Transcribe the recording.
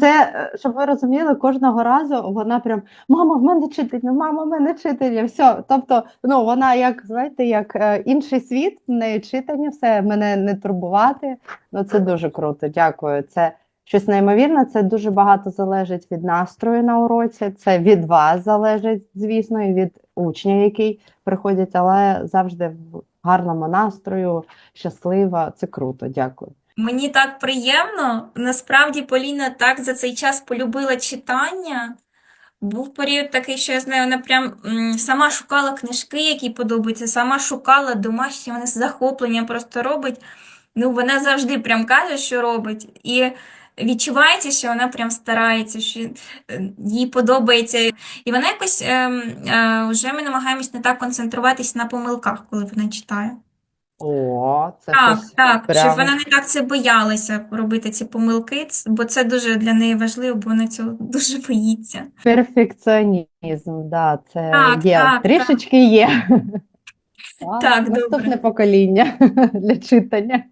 Це, е, щоб ви розуміли, кожного разу вона прям мама, в мене читання, мама, в мене читання. Все. Тобто, ну вона як знаєте, як е, інший світ, в неї читання, все мене не турбувати. Ну це дуже круто. Дякую. Це щось неймовірне. Це дуже багато залежить від настрою на уроці. Це від вас залежить, звісно, і від учня, який приходить, але завжди в гарному настрою, щаслива. Це круто. Дякую. Мені так приємно. Насправді Поліна так за цей час полюбила читання. Був період такий, що я знаю, вона прям сама шукала книжки, які подобаються, сама шукала домашні, вона з захопленням просто робить. Ну, вона завжди прям каже, що робить. І відчувається, що вона прям старається, що е, їй подобається. І вона якось ем, е, вже ми намагаємось не так концентруватись на помилках, коли вона читає. О, це Так, щось так, щоб прям. вона не так це боялася робити ці помилки, ц- бо це дуже для неї важливо, бо вона цього дуже боїться. Перфекціонізм, да, це Так, є, так, трішечки є. Так, наступне добре. покоління для читання.